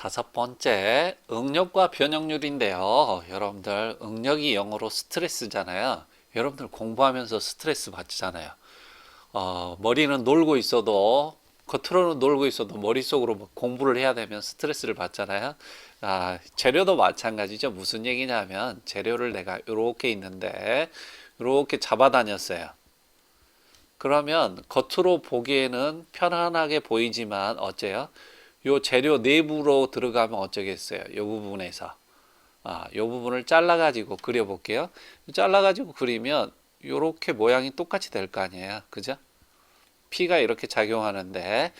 다섯 번째, 응력과 변형률인데요. 여러분들, 응력이 영어로 스트레스잖아요. 여러분들 공부하면서 스트레스 받잖아요. 어, 머리는 놀고 있어도, 겉으로는 놀고 있어도 머릿속으로 뭐 공부를 해야 되면 스트레스를 받잖아요. 아, 재료도 마찬가지죠. 무슨 얘기냐면, 재료를 내가 이렇게 있는데, 이렇게 잡아다녔어요. 그러면 겉으로 보기에는 편안하게 보이지만 어째요? 요 재료 내부로 들어가면 어쩌겠어요? 요 부분에서 아, 요 부분을 잘라 가지고 그려 볼게요. 잘라 가지고 그리면 요렇게 모양이 똑같이 될 거 아니에요. 그죠? 피가 이렇게 작용하는데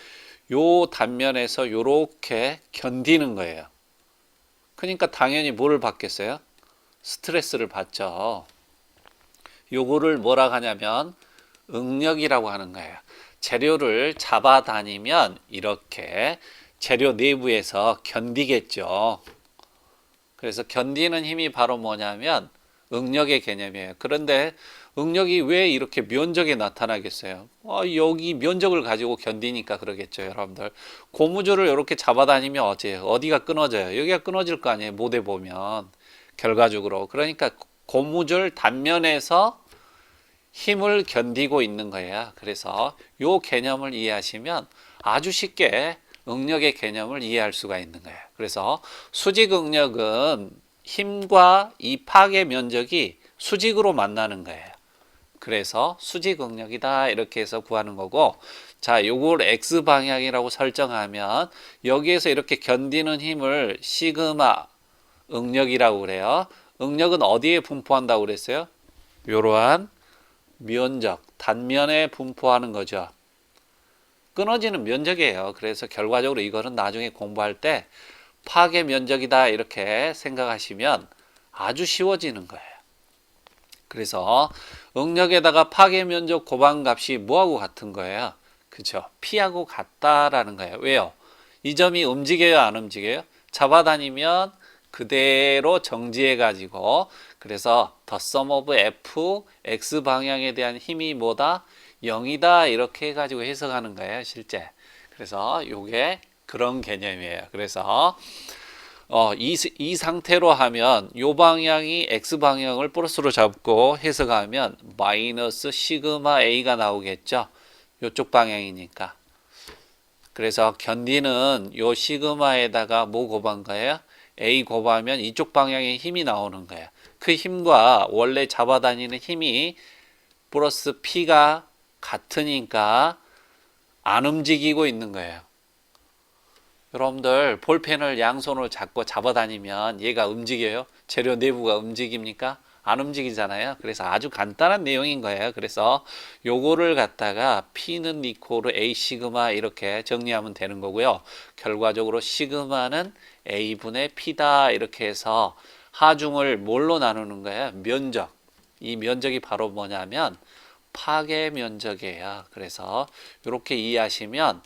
요 단면에서 요렇게 견디는 거예요. 그러니까 당연히 뭐를 받겠어요? 스트레스를 받죠. 요거를 뭐라 하냐면 응력이라고 하는 거예요. 재료를 잡아다니면 이렇게 재료 내부에서 견디겠죠. 그래서 견디는 힘이 바로 뭐냐면 응력의 개념이에요. 그런데 응력이 왜 이렇게 면적에 나타나겠어요? 어, 여기 면적을 가지고 견디니까 그러겠죠, 여러분들. 고무줄을 이렇게 잡아다니면 어째 어디가 끊어져요? 여기가 끊어질 거 아니에요, 못해 보면 결과적으로. 그러니까 고무줄 단면에서 힘을 견디고 있는 거예요. 그래서 요 개념을 이해하시면 아주 쉽게 응력의 개념을 이해할 수가 있는 거예요. 그래서 수직 응력은 힘과 이 파괴 면적이 수직으로 만나는 거예요. 그래서 수직 응력이다 이렇게 해서 구하는 거고 자 요걸 x 방향이라고 설정하면 여기에서 이렇게 견디는 힘을 시그마 응력이라고 그래요. 응력은 어디에 분포한다고 그랬어요? 요러한 면적, 단면에 분포하는 거죠. 끊어지는 면적이에요. 그래서 결과적으로 이거는 나중에 공부할 때 파괴 면적이다 이렇게 생각하시면 아주 쉬워지는 거예요. 그래서 응력에다가 파괴 면적 고방 값이 뭐하고 같은 거예요? 그죠? P하고 같다라는 거예요. 왜요? 이 점이 움직여요, 안 움직여요? 잡아다니면 그대로 정지해 가지고 그래서 the sum f x 방향에 대한 힘이 뭐다? 0이다 이렇게 해 가지고 해석하는 거예요, 실제. 그래서 요게 그런 개념이에요. 그래서 어, 이, 이 상태로 하면 요 방향이 x 방향을 플러스로 잡고 해석하면 마이너스 시그마 a가 나오겠죠. 요쪽 방향이니까. 그래서 견디는 요 시그마에다가 뭐 곱한 거예요? A 곱하면 이쪽 방향에 힘이 나오는 거예요. 그 힘과 원래 잡아다니는 힘이 플러스 P가 같으니까 안 움직이고 있는 거예요. 여러분들 볼펜을 양손으로 잡고 잡아다니면 얘가 움직여요? 재료 내부가 움직입니까? 안 움직이잖아요. 그래서 아주 간단한 내용인 거예요. 그래서 요거를 갖다가 P는 이코르 A 시그마 이렇게 정리하면 되는 거고요. 결과적으로 시그마는 A분의 P다 이렇게 해서 하중을 뭘로 나누는 거예요? 면적. 이 면적이 바로 뭐냐면 파괴 면적이에요. 그래서 이렇게 이해하시면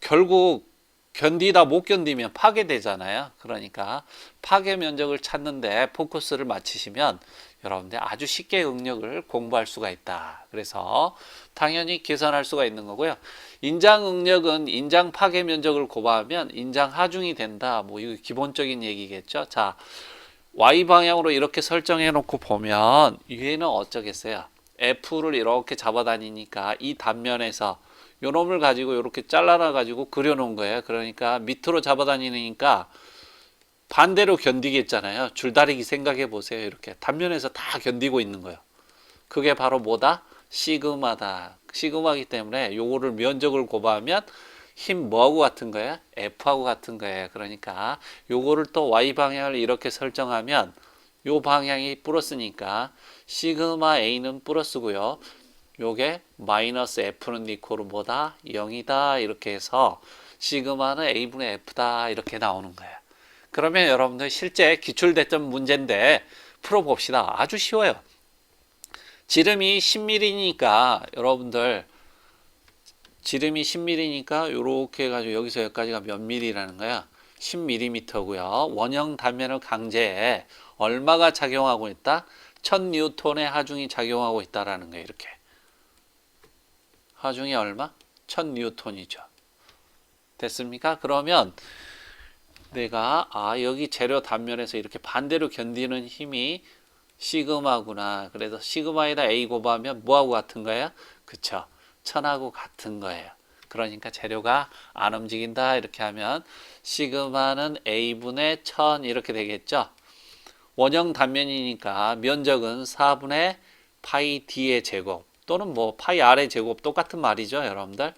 결국 견디다 못 견디면 파괴되잖아요. 그러니까 파괴 면적을 찾는데 포커스를 맞추시면 여러분들 아주 쉽게 응력을 공부할 수가 있다. 그래서 당연히 계산할 수가 있는 거고요. 인장 응력은 인장 파괴 면적을 곱하면 인장 하중이 된다. 뭐 이거 기본적인 얘기겠죠. 자, y 방향으로 이렇게 설정해 놓고 보면 얘는 어쩌겠어요? F를 이렇게 잡아다니니까 이 단면에서 요 놈을 가지고 이렇게 잘라놔 가지고 그려놓은 거예요. 그러니까 밑으로 잡아다니니까 반대로 견디겠잖아요. 줄다리기 생각해 보세요. 이렇게 단면에서 다 견디고 있는 거예요. 그게 바로 뭐다? 시그마다. 시그마기 때문에 요거를 면적을 곱하면 힘 뭐하고 같은 거야? F하고 같은 거예요. 그러니까 요거를 또 Y 방향을 이렇게 설정하면 요 방향이 플러스니까 시그마 A는 플러스고요. 요게 마이너스 F는 니코르 뭐다? 0이다. 이렇게 해서 시그마는 A분의 F다. 이렇게 나오는 거예요. 그러면 여러분들 실제 기출됐던 문제인데 풀어봅시다. 아주 쉬워요. 지름이 10mm니까 여러분들 지름이 10mm니까 이렇게 해가지고 여기서 여기까지가 몇 mm라는 거야? 10mm고요. 원형 단면을 강제해 얼마가 작용하고 있다? 1000뉴턴의 하중이 작용하고 있다라는 거예요. 이렇게. 하중이 얼마? 1000뉴턴이죠. 됐습니까? 그러면 내가 아 여기 재료 단면에서 이렇게 반대로 견디는 힘이 시그마구나. 그래서 시그마에다 A 곱하면 뭐하고 같은 거예요? 그쵸. 천하고 같은 거예요. 그러니까 재료가 안 움직인다 이렇게 하면 시그마는 A분의 천 이렇게 되겠죠. 원형 단면이니까 면적은 4분의 파이 D의 제곱 또는 뭐 파이 R의 제곱 똑같은 말이죠 여러분들.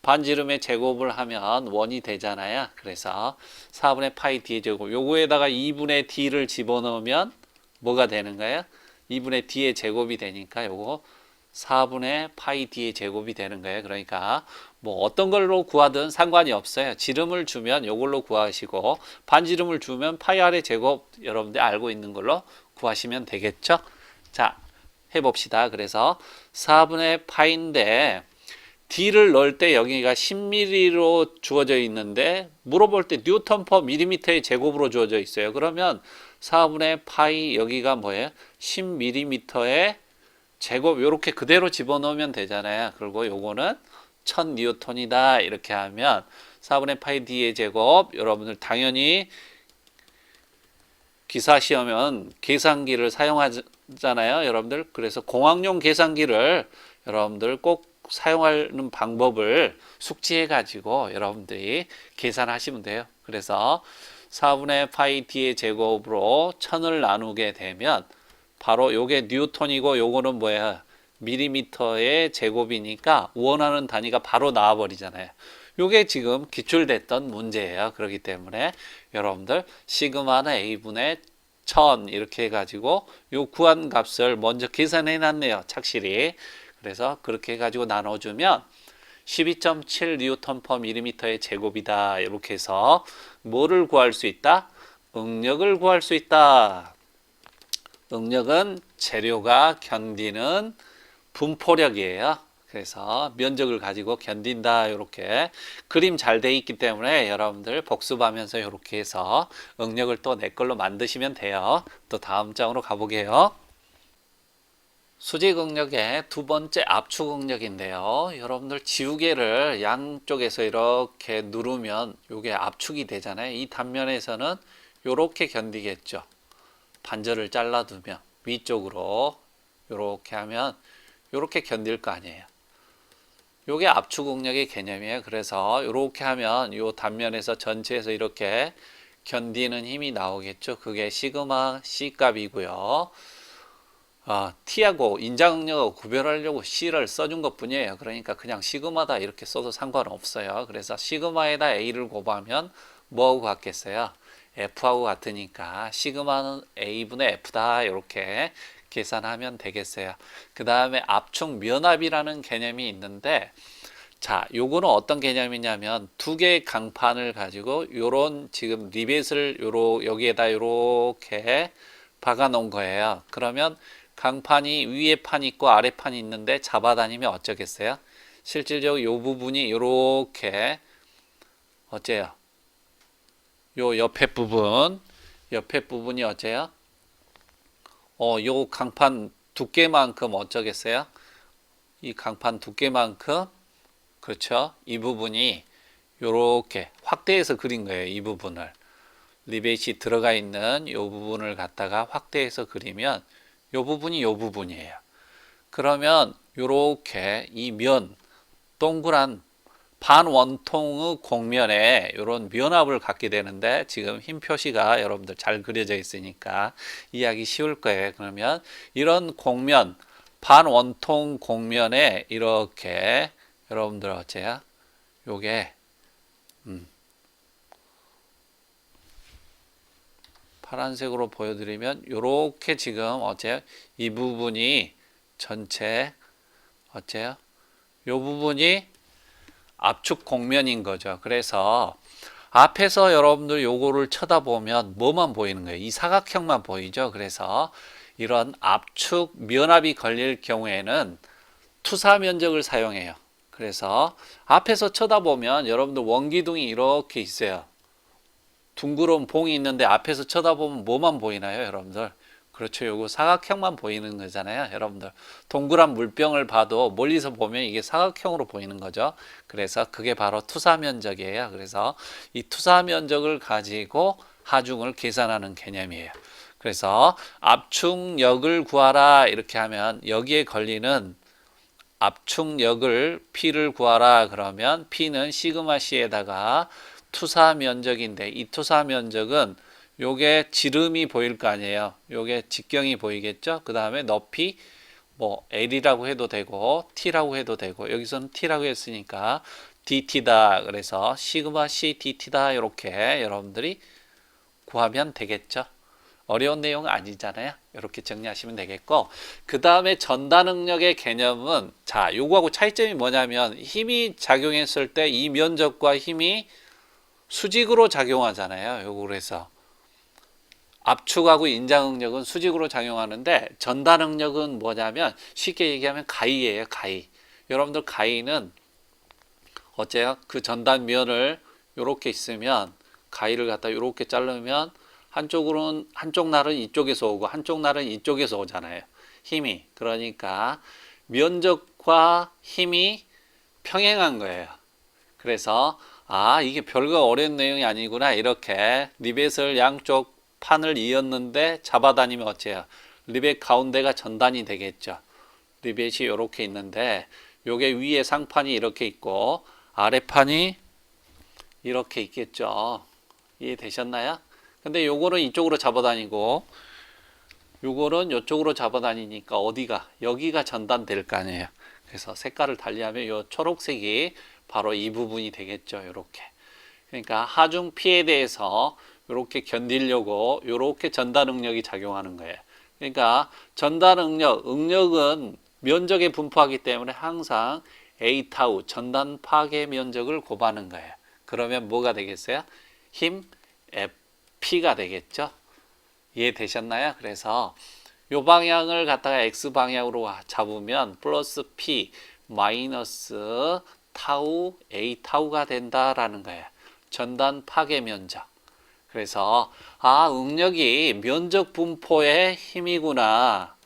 반지름의 제곱을 하면 원이 되잖아요. 그래서 4분의 파이 D의 제곱 요거에다가 2분의 D를 집어넣으면 뭐가 되는 거예요? 2분의 D의 제곱이 되니까 요거 4분의 파이 D의 제곱이 되는 거예요. 그러니까 뭐 어떤 걸로 구하든 상관이 없어요. 지름을 주면 요걸로 구하시고 반지름을 주면 파이 R의 제곱 여러분들 알고 있는 걸로 구하시면 되겠죠? 자, 해봅시다. 그래서 4분의 파인데 D를 넣을 때 여기가 10mm로 주어져 있는데 물어볼 때 뉴턴 퍼 밀리미터의 제곱으로 주어져 있어요. 그러면 4분의 파이 여기가 뭐예요? 10mm의 제곱 이렇게 그대로 집어넣으면 되잖아요. 그리고 요거는 1000 뉴턴이다 이렇게 하면 4분의 파이 D의 제곱 여러분들 당연히 기사 시험은 계산기를 사용하잖아요, 여러분들. 그래서 공학용 계산기를 여러분들 꼭 사용하는 방법을 숙지해 가지고 여러분들이 계산하시면 돼요. 그래서 4분의 파이 d의 제곱으로 1000을 나누게 되면 바로 요게 뉴턴이고 요거는 뭐야? 밀리미터의 제곱이니까 원하는 단위가 바로 나와 버리잖아요. 요게 지금 기출됐던 문제예요. 그렇기 때문에 여러분들 시그마는 a분의 1000 이렇게 해 가지고 요 구한 값을 먼저 계산해 놨네요. 착실히. 그래서 그렇게 해 가지고 나눠 주면 12.7 뉴턴 퍼 밀리미터의 제곱이다. 이렇게 해서 뭐를 구할 수 있다? 응력을 구할 수 있다. 응력은 재료가 견디는 분포력이에요. 그래서 면적을 가지고 견딘다 이렇게 그림 잘 돼 있기 때문에 여러분들 복습하면서 이렇게 해서 응력을 또 내 걸로 만드시면 돼요. 또 다음 장으로 가보게요. 수직 응력의 두 번째 압축 응력인데요. 여러분들 지우개를 양쪽에서 이렇게 누르면 이게 압축이 되잖아요. 이 단면에서는 이렇게 견디겠죠. 반절을 잘라두면 위쪽으로 이렇게 하면 이렇게 견딜 거 아니에요. 요게 압축 응력의 개념이에요. 그래서 이렇게 하면 요 단면에서 전체에서 이렇게 견디는 힘이 나오겠죠. 그게 시그마 C 값이고요. 아, T하고 인장 응력하고 구별하려고 C를 써준 것 뿐이에요. 그러니까 그냥 시그마다 이렇게 써도 상관없어요. 그래서 시그마에다 A를 곱하면 뭐하고 같겠어요? F하고 같으니까 시그마는 A분의 F다 이렇게 계산하면 되겠어요. 그 다음에 압축 면압이라는 개념이 있는데 자, 요거는 어떤 개념이냐면 두 개의 강판을 가지고 요런 지금 리벳을 요로 여기에다 요렇게 박아 놓은 거예요. 그러면 강판이 위에 판이 있고 아래 판이 있는데 잡아다니면 어쩌겠어요? 실질적으로 요 부분이 요렇게 어째요? 요 옆에 부분, 옆에 부분이 어째요? 어, 요 강판 두께만큼 어쩌겠어요? 이 강판 두께만큼 그렇죠? 이 부분이 요렇게 확대해서 그린 거예요. 이 부분을 리벳이 들어가 있는 요 부분을 갖다가 확대해서 그리면 요 부분이 요 부분이에요. 그러면 요렇게 이 면 동그란 반원통의 곡면에 이런 면압을 갖게 되는데 지금 흰 표시가 여러분들 잘 그려져 있으니까 이해하기 쉬울 거예요. 그러면 이런 곡면 반원통 곡면에 이렇게 여러분들 어째요? 요게 음 파란색으로 보여드리면 요렇게 지금 어째요? 이 부분이 전체 어째요? 요 부분이 압축 곡면인 거죠. 그래서 앞에서 여러분들 요거를 쳐다보면 뭐만 보이는 거예요? 이 사각형만 보이죠. 그래서 이런 압축 면압이 걸릴 경우에는 투사 면적을 사용해요. 그래서 앞에서 쳐다보면 여러분들 원기둥이 이렇게 있어요. 둥그런 봉이 있는데 앞에서 쳐다보면 뭐만 보이나요, 여러분들? 그렇죠. 요거 사각형만 보이는 거잖아요. 여러분들. 동그란 물병을 봐도 멀리서 보면 이게 사각형으로 보이는 거죠. 그래서 그게 바로 투사 면적이에요. 그래서 이 투사 면적을 가지고 하중을 계산하는 개념이에요. 그래서 압축력을 구하라 이렇게 하면 여기에 걸리는 압축력을 P를 구하라 그러면 P는 시그마 C에다가 투사 면적인데 이 투사 면적은 요게 지름이 보일 거 아니에요. 요게 직경이 보이겠죠? 그 다음에 높이 뭐 L이라고 해도 되고 T라고 해도 되고 여기서는 T라고 했으니까 DT다. 그래서 시그마 C DT다. 이렇게 여러분들이 구하면 되겠죠. 어려운 내용은 아니잖아요. 이렇게 정리하시면 되겠고 그 다음에 전단 응력의 개념은 자 요거하고 차이점이 뭐냐면 힘이 작용했을 때 이 면적과 힘이 수직으로 작용하잖아요. 요거 그래서 압축하고 인장응력은 수직으로 작용하는데 전단응력은 뭐냐면 쉽게 얘기하면 가위예요. 가위. 여러분들 가위는 어째요? 그 전단면을 요렇게 있으면 가위를 갖다 요렇게 자르면 한쪽으로는 한쪽 날은 이쪽에서 오고 한쪽 날은 이쪽에서 오잖아요. 힘이. 그러니까 면적과 힘이 평행한 거예요. 그래서 아 이게 별거 어려운 내용이 아니구나 이렇게 리벳을 양쪽 판을 이었는데 잡아다니면 어째요? 리벳 가운데가 전단이 되겠죠. 리벳이 이렇게 있는데 요게 위에 상판이 이렇게 있고 아래판이 이렇게 있겠죠. 이해되셨나요? 근데 요거는 이쪽으로 잡아다니고 요거는 이쪽으로 잡아다니니까 어디가 여기가 전단될 거 아니에요. 그래서 색깔을 달리하면 요 초록색이 바로 이 부분이 되겠죠. 요렇게. 그러니까 하중 피에 대해서 요렇게 견디려고 요렇게 전단 응력이 작용하는 거예요. 그러니까 전단 응력, 응력은 면적에 분포하기 때문에 항상 A 타우 전단 파괴 면적을 곱하는 거예요. 그러면 뭐가 되겠어요? 힘 F가 되겠죠. 이해되셨나요? 그래서 요 방향을 갖다가 X 방향으로 잡으면 플러스 P 마이너스 타우 A 타우가 된다라는 거예요. 전단 파괴 면적. 그래서 아 응력이 면적 분포의 힘이구나.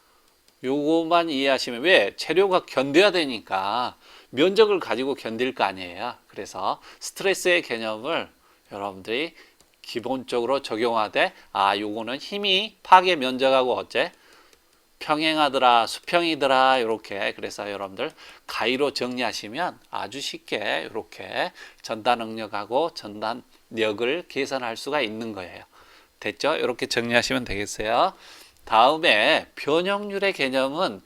요것만 이해하시면 왜 재료가 견뎌야 되니까 면적을 가지고 견딜 거 아니에요. 그래서 스트레스의 개념을 여러분들이 기본적으로 적용하되 아 요거는 힘이 파괴 면적하고 어째 평행하더라 수평이더라 이렇게 그래서 여러분들 가위로 정리하시면 아주 쉽게 이렇게 전단 응력하고 전단력을 계산할 수가 있는 거예요. 됐죠? 이렇게 정리하시면 되겠어요. 다음에 변형률의 개념은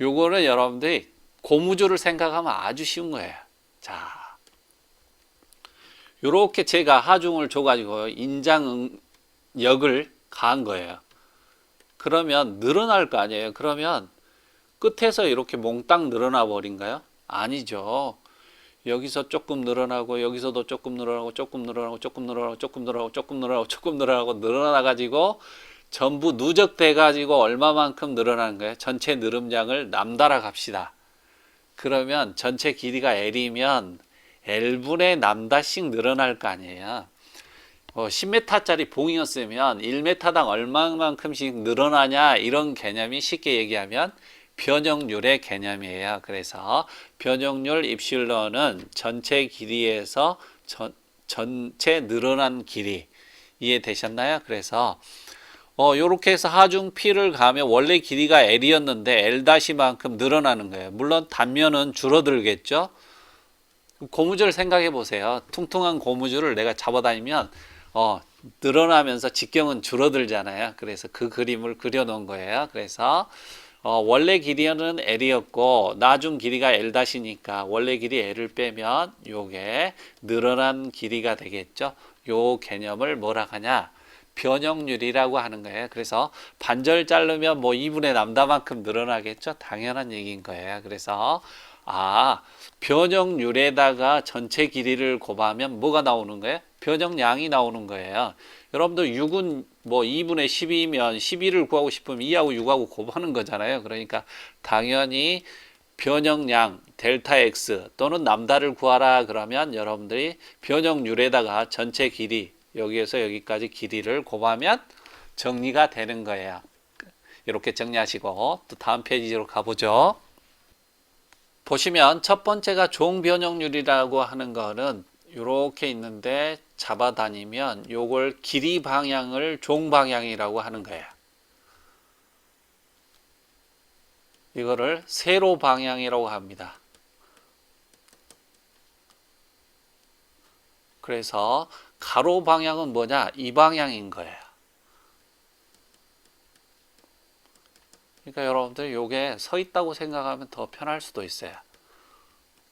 요거는 여러분들이 고무줄을 생각하면 아주 쉬운 거예요. 자, 요렇게 제가 하중을 줘가지고 인장역을 가한 거예요. 그러면 늘어날 거 아니에요. 그러면 끝에서 이렇게 몽땅 늘어나 버린가요? 아니죠. 여기서 조금 늘어나고 여기서도 조금 늘어나고 조금 늘어나고 조금 늘어나고 조금 늘어나고 조금 늘어나고 조금 늘어나고 늘어나 가지고 전부 누적돼 가지고 얼마만큼 늘어나는 거예요? 전체 느름량을 남달아 갑시다. 그러면 전체 길이가 L이면 L분의 남다씩 늘어날 거 아니에요. 어, 10m짜리 봉이었으면 1m당 얼마만큼씩 늘어나냐 이런 개념이 쉽게 얘기하면 변형률의 개념이에요. 그래서 변형률 입실론은 전체 길이에서 전, 전체 늘어난 길이 이해되셨나요? 그래서 어, 요렇게 해서 하중 P를 가면 원래 길이가 L이었는데 L-만큼 늘어나는 거예요. 물론 단면은 줄어들겠죠. 고무줄 생각해 보세요. 퉁퉁한 고무줄을 내가 잡아다니면 어, 늘어나면서 직경은 줄어들잖아요. 그래서 그 그림을 그려 놓은 거예요. 그래서 어, 원래 길이는 L이었고 나중 길이가 L-니까 원래 길이 L을 빼면 요게 늘어난 길이가 되겠죠. 요 개념을 뭐라 하냐? 변형률이라고 하는 거예요. 그래서 반절 자르면 뭐 2분의 남다만큼 늘어나겠죠. 당연한 얘기인 거예요. 그래서 아, 변형률에다가 전체 길이를 곱하면 뭐가 나오는 거예요? 변형량이 나오는 거예요. 여러분들 6은 뭐 2분의 12면 12를 구하고 싶으면 2하고 6하고 곱하는 거잖아요. 그러니까 당연히 변형량 델타 x 또는 남다를 구하라 그러면 여러분들이 변형률에다가 전체 길이 여기에서 여기까지 길이를 곱하면 정리가 되는 거예요. 이렇게 정리하시고 또 다음 페이지로 가보죠. 보시면 첫 번째가 종 변형률이라고 하는 거는 이렇게 있는데 잡아다니면 요걸 길이 방향을 종 방향이라고 하는 거예요. 이거를 세로 방향이라고 합니다. 그래서 가로 방향은 뭐냐? 이 방향인 거예요. 그러니까 여러분들 요게 서 있다고 생각하면 더 편할 수도 있어요.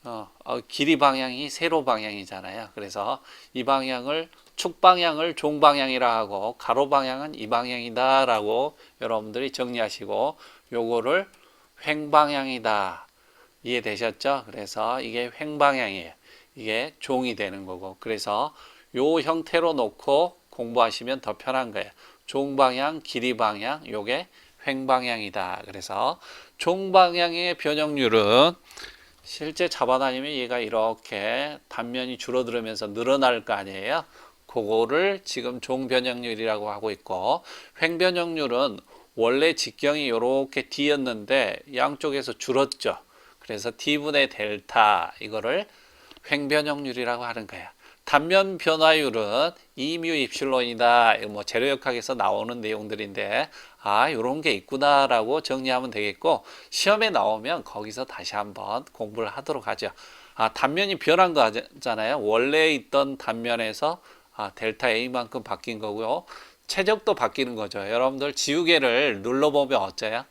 어, 어, 길이 방향이 세로 방향이잖아요. 그래서 이 방향을 축 방향을 종 방향이라 하고 가로 방향은 이 방향이다라고 여러분들이 정리하시고 요거를 횡 방향이다. 이해되셨죠? 그래서 이게 횡 방향이에요. 이게 종이 되는 거고. 그래서 요 형태로 놓고 공부하시면 더 편한 거예요. 종 방향, 길이 방향, 요게 횡 방향이다. 그래서 종 방향의 변형률은 실제 잡아다니면 얘가 이렇게 단면이 줄어들면서 늘어날 거 아니에요. 그거를 지금 종변형률이라고 하고 있고 횡변형률은 원래 직경이 이렇게 D였는데 양쪽에서 줄었죠. 그래서 D분의 델타 이거를 횡변형률이라고 하는 거예요. 단면 변화율은 2뮤 입실론이다. 뭐 재료역학에서 나오는 내용들인데 아 이런 게 있구나라고 정리하면 되겠고 시험에 나오면 거기서 다시 한번 공부를 하도록 하죠. 아 단면이 변한 거잖아요. 원래 있던 단면에서 아 델타 A만큼 바뀐 거고요. 최적도 바뀌는 거죠. 여러분들 지우개를 눌러보면 어째요?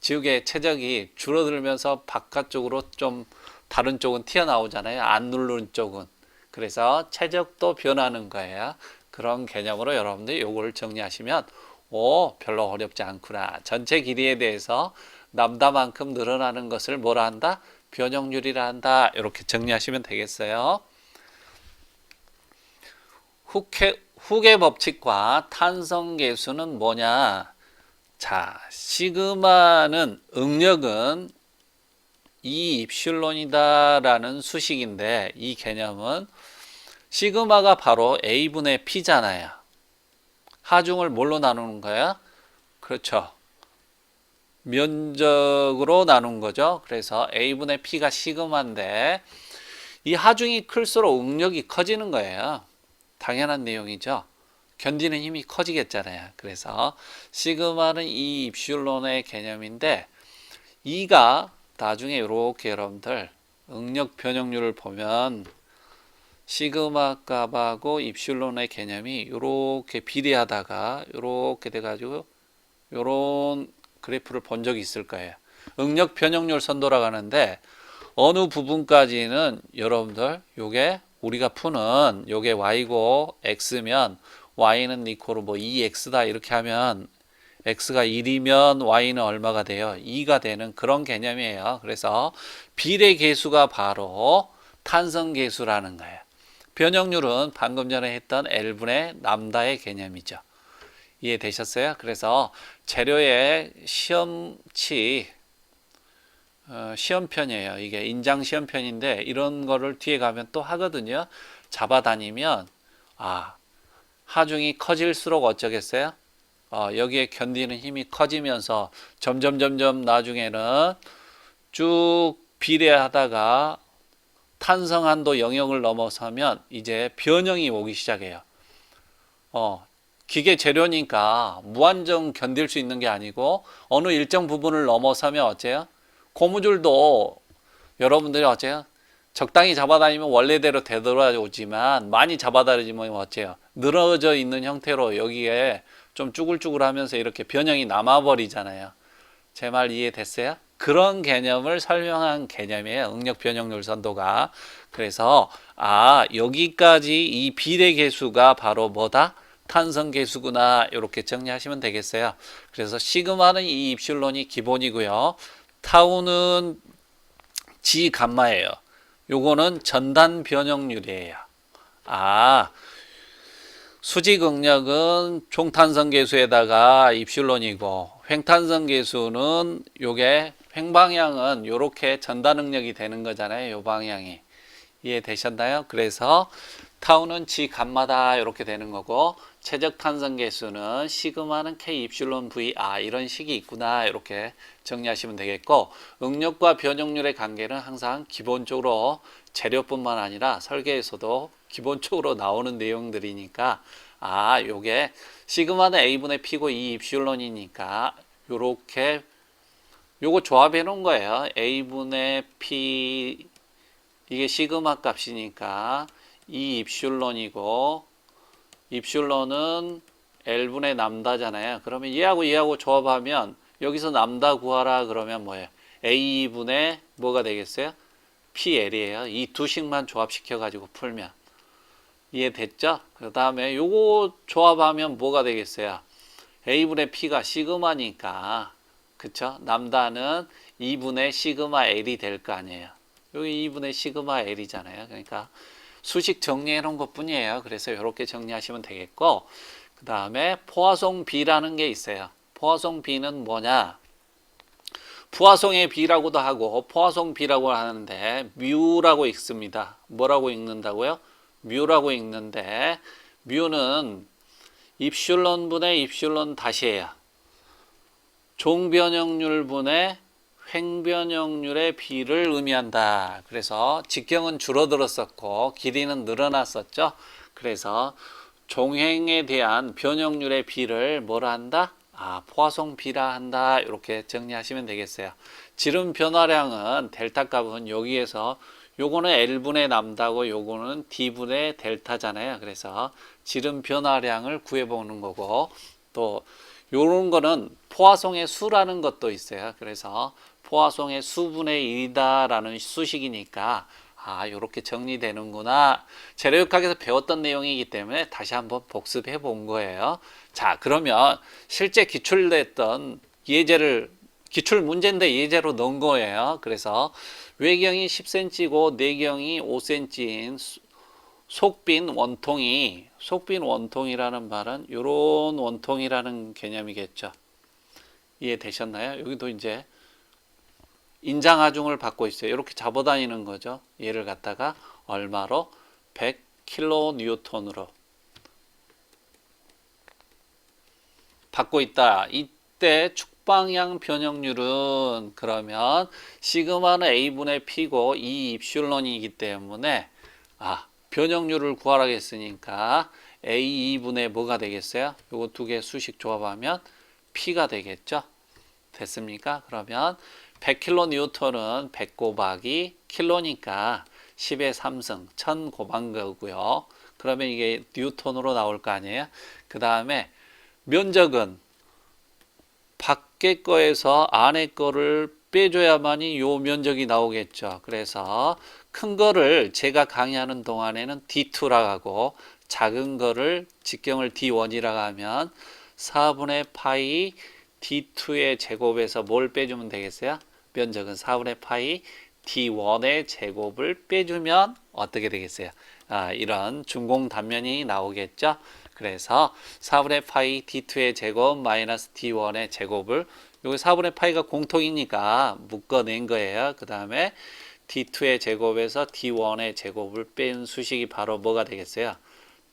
지우개 최적이 줄어들면서 바깥쪽으로 좀 다른 쪽은 튀어나오잖아요. 안 누르는 쪽은. 그래서 최적도 변하는 거예요. 그런 개념으로 여러분들이 요거를 정리하시면 오 별로 어렵지 않구나. 전체 길이에 대해서 남다만큼 늘어나는 것을 뭐라 한다? 변형률이라 한다. 이렇게 정리하시면 되겠어요. 후계, 후계 법칙과 탄성 계수는 뭐냐? 자, 시그마는 응력은 이 입실론이다라는 수식인데 이 개념은 시그마가 바로 a분의 p잖아요. 하중을 뭘로 나누는 거야? 그렇죠. 면적으로 나눈 거죠. 그래서 a분의 p가 시그마인데 이 하중이 클수록 응력이 커지는 거예요. 당연한 내용이죠. 견디는 힘이 커지겠잖아요. 그래서 시그마는 이 입실론의 개념인데 이가 나중에 이렇게 여러분들 응력 변형률을 보면 시그마 값하고 입실론의 개념이 이렇게 비례하다가 이렇게 돼가지고 이런 그래프를 본 적이 있을 거예요. 응력 변형률 하는데 어느 부분까지는 여러분들 요게 우리가 푸는 요게 y고 x면 y는 이코로 뭐 2x다 이렇게 하면 x가 1이면 y는 얼마가 돼요? 2가 되는 그런 개념이에요. 그래서 비례 계수가 바로 탄성 계수라는 거예요. 변형률은 방금 전에 했던 L분의 람다의 개념이죠. 이해되셨어요? 그래서 재료의 시험치 어, 시험편이에요. 이게 인장 시험편인데 이런 거를 뒤에 가면 또 하거든요. 잡아다니면 아 하중이 커질수록 어쩌겠어요? 어, 여기에 견디는 힘이 커지면서 점점 점점 나중에는 쭉 비례하다가 탄성 한도 영역을 넘어서면 이제 변형이 오기 시작해요. 어, 기계 재료니까 무한정 견딜 수 있는 게 아니고 어느 일정 부분을 넘어서면 어째요? 고무줄도 여러분들이 어째요? 적당히 잡아다니면 원래대로 되돌아오지만 많이 잡아다니면 어째요? 늘어져 있는 형태로 여기에 좀 쭈글쭈글 하면서 이렇게 변형이 남아버리잖아요. 제 말 이해됐어요? 그런 개념을 설명한 개념이에요. 응력 변형률 선도가. 그래서 아 여기까지 이 비례 계수가 바로 뭐다? 탄성 계수구나 이렇게 정리하시면 되겠어요. 그래서 시그마는 이 입실론이 기본이고요. 타우는 G 감마예요. 요거는 전단 변형률이에요. 아 수직 응력은 총탄성 계수에다가 입실론이고 횡탄성 계수는 요게 횡방향은 요렇게 전단 응력이 되는 거잖아요. 요 방향이. 이해되셨나요? 그래서 타우는 지 값마다 이렇게 되는 거고 최적 탄성 계수는 시그마는 K 입실론 V 아 이런 식이 있구나 이렇게 정리하시면 되겠고 응력과 변형률의 관계는 항상 기본적으로 재료뿐만 아니라 설계에서도 기본적으로 나오는 내용들이니까 아 요게 시그마는 A분의 P고 이 입실론이니까 요렇게 요거 조합해 놓은 거예요. A분의 P 이게 시그마 값이니까 이 입슐론이고 입슐론은 L분의 남다잖아요. 그러면 얘하고 얘하고 조합하면 여기서 남다 구하라 그러면 뭐예요? A분의 뭐가 되겠어요? PL이에요. 이 두 식만 조합시켜 가지고 풀면 이해됐죠? 그 다음에 요거 조합하면 뭐가 되겠어요? A분의 P가 시그마니까 그쵸? 남다는 2분의 시그마 L이 될 거 아니에요. 여기 2분의 시그마 L이잖아요. 그러니까 수식 정리해 놓은 것 뿐이에요. 그래서 이렇게 정리하시면 되겠고 그 다음에 포화송 B라는 게 있어요. 포화송 B는 뭐냐? 부화송의 B라고도 하고 포화송 B라고 하는데 뮤라고 읽습니다. 뭐라고 읽는다고요? 뮤라고 읽는데 뮤는 입슐론 분의 입슐론 다시예요. 종변형률 분의 횡변형률의 비를 의미한다. 그래서 직경은 줄어들었었고 길이는 늘어났었죠. 그래서 종횡에 대한 변형률의 비를 뭐라 한다? 아, 포화송 비라 한다. 이렇게 정리하시면 되겠어요. 지름 변화량은 델타 값은 여기에서 요거는 L분의 남다고 요거는 D분의 델타잖아요. 그래서 지름 변화량을 구해보는 거고 또 요런 거는 포화송의 수라는 것도 있어요. 그래서 포화송의 수분의 1이다라는 수식이니까 아, 요렇게 정리되는구나. 재료역학에서 배웠던 내용이기 때문에 다시 한번 복습해 본 거예요. 자, 그러면 실제 기출됐던 예제를 기출 문제인데 예제로 넣은 거예요. 그래서 외경이 10cm고 내경이 5cm인 속빈 원통이 속빈 원통이라는 말은 요런 원통이라는 개념이겠죠. 이해되셨나요? 여기도 이제 인장하중을 받고 있어요. 이렇게 잡아다니는 거죠. 얘를 갖다가 얼마로? 100kN으로 받고 있다. 이때 축방향 변형률은 그러면 시그마는 A분의 P고 이 입슐론이기 때문에 아 변형률을 구하라겠으니까 A2분의 뭐가 되겠어요? 요거 두 개 수식 조합하면 P가 되겠죠? 됐습니까? 그러면 100kN은 100 곱하기 킬로니까 10의 3승 1000 곱한 거고요. 그러면 이게 뉴턴으로 나올 거 아니에요? 그 다음에 면적은 밖에 거에서 안에 거를 빼줘야만이 요 면적이 나오겠죠. 그래서 큰 거를 제가 강의하는 동안에는 D2라고 하고 작은 거를 직경을 D1이라고 하면 4분의 파이 D2의 제곱에서 뭘 빼주면 되겠어요? 면적은 4분의 파이 D1의 제곱을 빼주면 어떻게 되겠어요? 아, 이런 중공 단면이 나오겠죠? 그래서 4분의 파이 D2의 제곱 마이너스 D1의 제곱을 여기 4분의 파이가 공통이니까 묶어낸 거예요. 그 다음에 D2의 제곱에서 D1의 제곱을 뺀 수식이 바로 뭐가 되겠어요?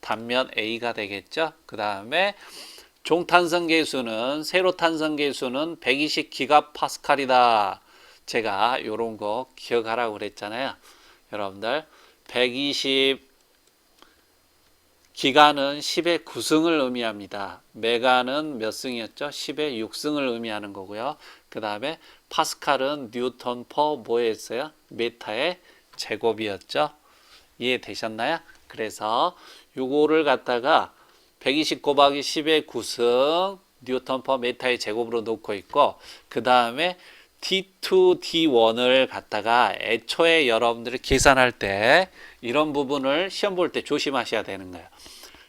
단면 A가 되겠죠? 그 다음에 종탄성 계수는 세로 탄성 계수는 120 기가파스칼이다. 제가 이런 거 기억하라고 그랬잖아요. 여러분들 120 기가는 10의 9승을 의미합니다. 메가는 몇 승이었죠? 10의 6승을 의미하는 거고요. 그 다음에 파스칼은 뉴턴 퍼 뭐였어요? 메타의 제곱이었죠. 이해되셨나요? 그래서 요거를 갖다가 120 곱하기 10의 9승 뉴턴 퍼 메타의 제곱으로 놓고 있고 그 다음에 D2, D1을 갖다가 애초에 여러분들이 계산할 때 이런 부분을 시험 볼 때 조심하셔야 되는 거예요.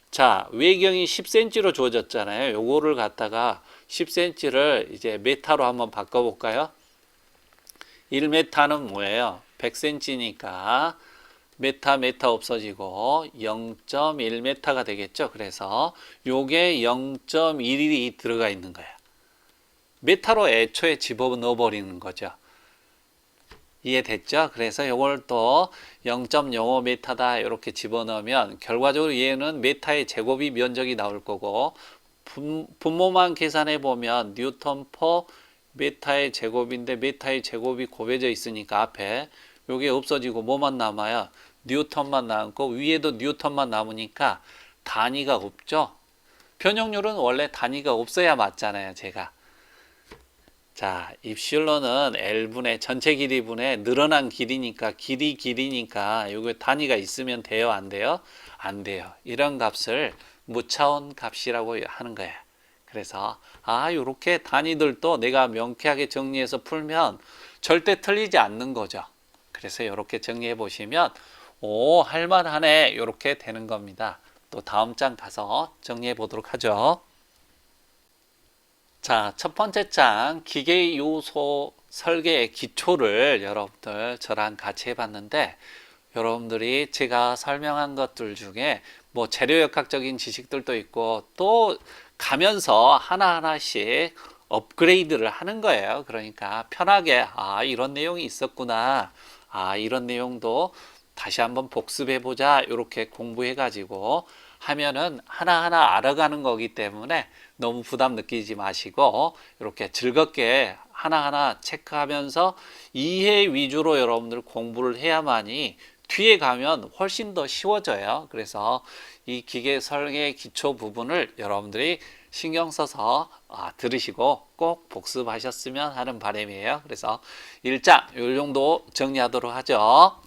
자, 외경이 10cm로 주어졌잖아요. 요거를 갖다가 10cm를 이제 메타로 한번 바꿔볼까요? 1메타는 뭐예요? 100cm니까 메타 메타 없어지고 0.1메타가 되겠죠. 그래서 요게 0.1이 들어가 있는 거예요. 메타로 애초에 집어 넣어 버리는 거죠. 이해됐죠? 그래서 이걸 또 0.05 메타다 이렇게 집어넣으면 결과적으로 얘는 메타의 제곱이 면적이 나올 거고 분, 분모만 계산해 보면 뉴턴 퍼 메타의 제곱인데 메타의 제곱이 곱해져 있으니까 앞에 요게 없어지고 뭐만 남아요? 뉴턴만 남고 위에도 뉴턴만 남으니까 단위가 없죠? 변형률은 원래 단위가 없어야 맞잖아요, 제가. 자, 입실로는 L분의 전체 길이분의 늘어난 길이니까 길이 길이니까 요게 단위가 있으면 돼요, 안 돼요? 안 돼요. 이런 값을 무차원 값이라고 하는 거예요. 그래서 아, 요렇게 단위들도 내가 명쾌하게 정리해서 풀면 절대 틀리지 않는 거죠. 그래서 이렇게 정리해 보시면 오, 할만하네. 이렇게 되는 겁니다. 또 다음 장 가서 정리해 보도록 하죠. 자, 첫 번째 장 기계 요소 설계의 기초를 여러분들 저랑 같이 해봤는데 여러분들이 제가 설명한 것들 중에 뭐 재료역학적인 지식들도 있고 또 가면서 하나하나씩 업그레이드를 하는 거예요. 그러니까 편하게 아 이런 내용이 있었구나. 아 이런 내용도 다시 한번 복습해 보자. 이렇게 공부해 가지고 하면은 하나하나 알아가는 거기 때문에 너무 부담 느끼지 마시고 이렇게 즐겁게 하나하나 체크하면서 이해 위주로 여러분들 공부를 해야만이 뒤에 가면 훨씬 더 쉬워져요. 그래서 이 기계 설계 기초 부분을 여러분들이 신경 써서 아, 들으시고 꼭 복습하셨으면 하는 바람이에요. 그래서 일장 요 정도 정리하도록 하죠.